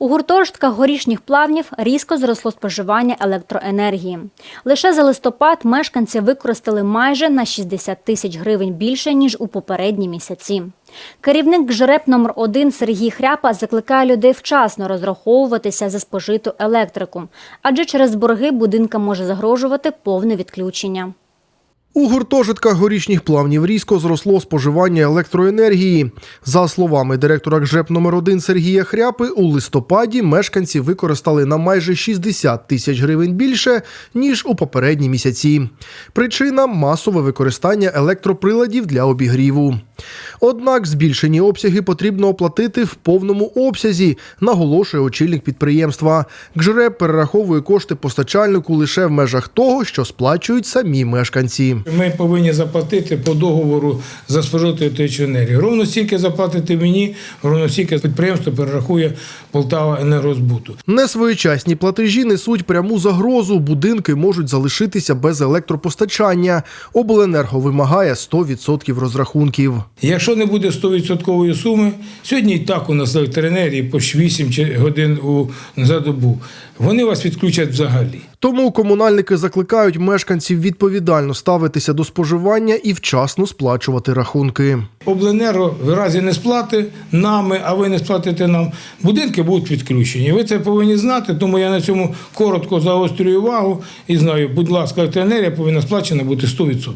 У гуртожитках горішніх плавнів різко зросло споживання електроенергії. Лише за листопад мешканці використали майже на 60 тисяч гривень більше, ніж у попередні місяці. Керівник ЖРЕП номер 1 Сергій Хряпа закликає людей вчасно розраховуватися за спожиту електрику, адже через борги будинкам може загрожувати повне відключення. У гуртожитках горішніх плавнів різко зросло споживання електроенергії. За словами директора ГЖЕП номер 1 Сергія Хряпи, у листопаді мешканці використали на майже 60 тисяч гривень більше, ніж у попередні місяці. Причина масове використання електроприладів для обігріву. Однак збільшені обсяги потрібно оплатити в повному обсязі, наголошує очільник підприємства. ГЖРЕП перераховує кошти постачальнику лише в межах того, що сплачують самі мешканці. Ми повинні заплатити по договору за спожиту електричну енергію. Ровно стільки заплатити мені, ровно стільки підприємство перерахує Полтава енергозбуту. Несвоєчасні платежі несуть пряму загрозу. Будинки можуть залишитися без електропостачання. Обленерго вимагає 100% розрахунків. Якщо не буде 100% суми, сьогодні і так у нас електроенергії по 8 чи- годин у, за добу, вони вас відключать взагалі. Тому комунальники закликають мешканців відповідально ставитися до споживання і вчасно сплачувати рахунки. Обленерго в разі не сплати нами, а ви не сплатите нам, будинки будуть відключені. Ви це повинні знати, тому я на цьому коротко заострюю увагу і знаю, будь ласка, електроенергія повинна сплачена бути 100%.